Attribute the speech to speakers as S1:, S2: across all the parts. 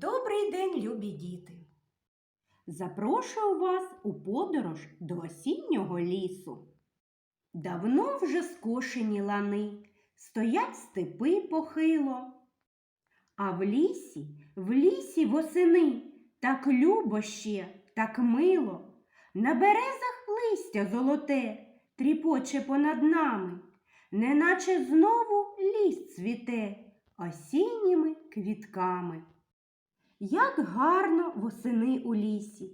S1: Добрий день, любі діти! Запрошую вас у подорож до осіннього лісу. Давно вже скошені лани, стоять степи похило. А в лісі, в лісі восени так любо ще, так мило. На березах листя золоте тріпоче понад нами, неначе знову ліс цвіте осінніми квітками. Як гарно восени у лісі.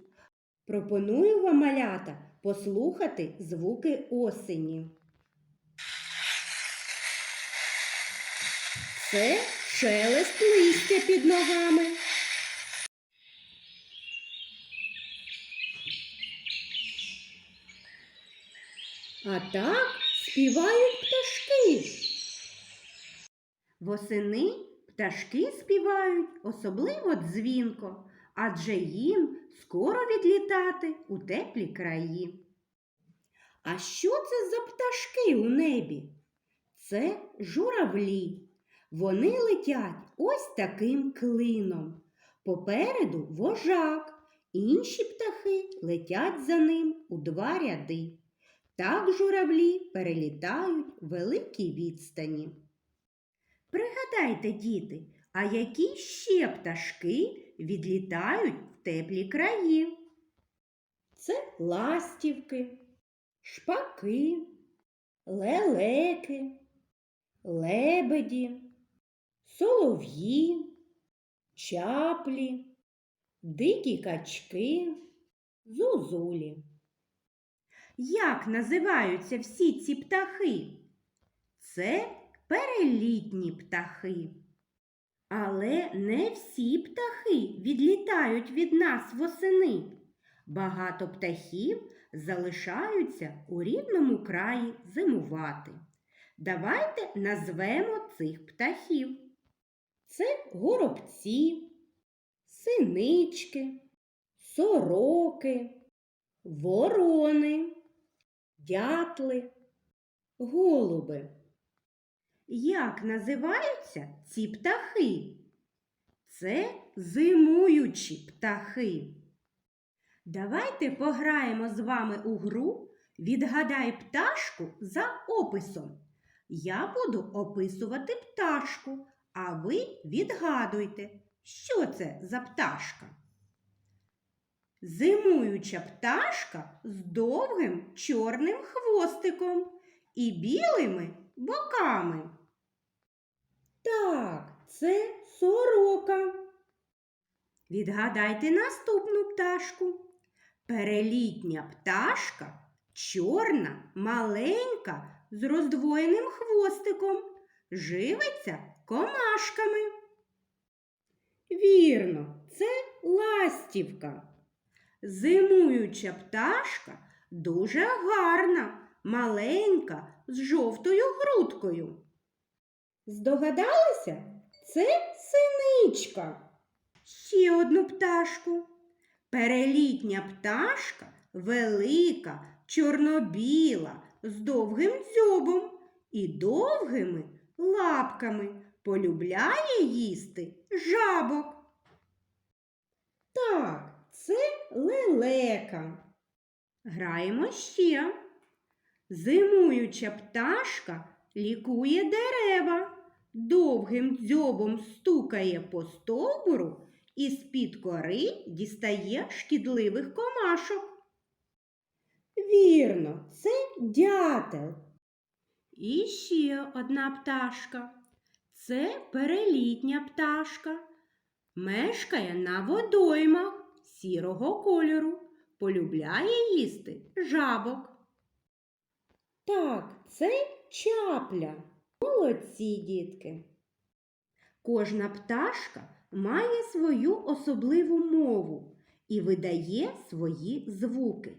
S1: Пропоную вам, малята, послухати звуки осені. Це шелест листя під ногами. А так співають пташки. Восени пташки співають особливо дзвінко, адже їм скоро відлітати у теплі краї. А що це за пташки у небі? Це журавлі. Вони летять ось таким клином. Попереду вожак, інші птахи летять за ним у два ряди. Так журавлі перелітають великі відстані. Пригадайте, діти, а які ще пташки відлітають в теплі краї? Це ластівки, шпаки, лелеки, лебеді, солов'ї, чаплі, дикі качки, зозулі. Як називаються всі ці птахи? Це перелітні птахи. Але не всі птахи відлітають від нас восени. Багато птахів залишаються у рідному краї зимувати. Давайте назвемо цих птахів. Це горобці, синички, сороки, ворони, дятли, голуби. Як називаються ці птахи? Це зимуючі птахи. Давайте пограємо з вами у гру Відгадай пташку за описом. Я буду описувати пташку, а ви відгадуйте, що це за пташка. Зимуюча пташка з довгим чорним хвостиком і білими боками. Так, це сорока. Відгадайте наступну пташку. Перелітня пташка чорна, маленька, з роздвоєним хвостиком, живиться комашками. Вірно, це ластівка. Зимуюча пташка дуже гарна, маленька, з жовтою грудкою. Здогадалися? Це синичка. Ще одну пташку. Перелітня пташка велика, чорнобіла, з довгим дзьобом і довгими лапками. Полюбляє їсти жабок. Так, це лелека. Граємо ще. Зимуюча пташка лікує дерева, довгим дзьобом стукає по стовбуру і з-під кори дістає шкідливих комашок. Вірно, це дятел. І ще одна пташка. Це перелітня пташка. Мешкає на водоймах сірого кольору, полюбляє їсти жабок. Так, це чапля. Молодці, дітки. Кожна пташка має свою особливу мову і видає свої звуки.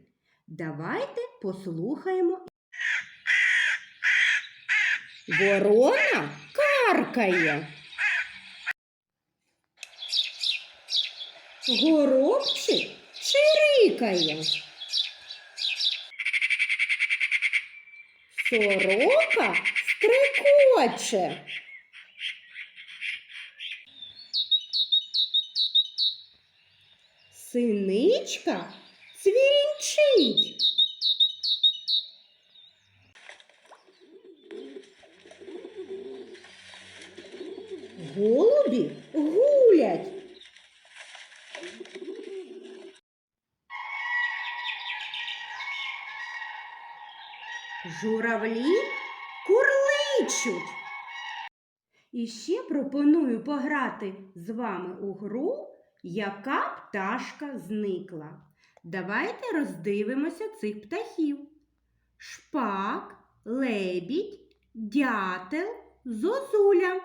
S1: Давайте послухаємо. Ворона каркає. Горобчик чирикає. Сорока стрикоче. Синичка цвірінчить. Голубі гулять. Журавлі курличуть. І ще пропоную пограти з вами у гру, яка пташка зникла. Давайте роздивимося цих птахів. Шпак, лебідь, дятел, зозуля.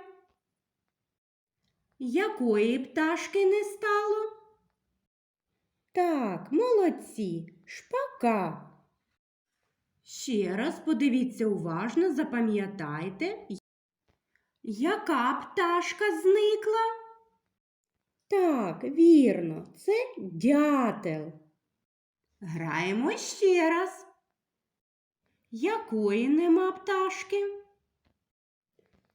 S1: Якої пташки не стало? Так, молодці, шпака. Ще раз подивіться уважно, запам'ятайте, яка пташка зникла? Так, вірно, це дятел. Граємо ще раз. Якої нема пташки?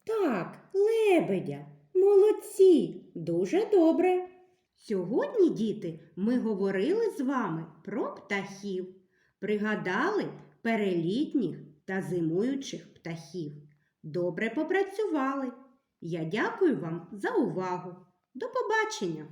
S1: Так, лебедя. Молодці, дуже добре. Сьогодні, діти, ми говорили з вами про птахів, пригадали перелітніх та зимуючих птахів. Добре попрацювали. Я дякую вам за увагу. До побачення!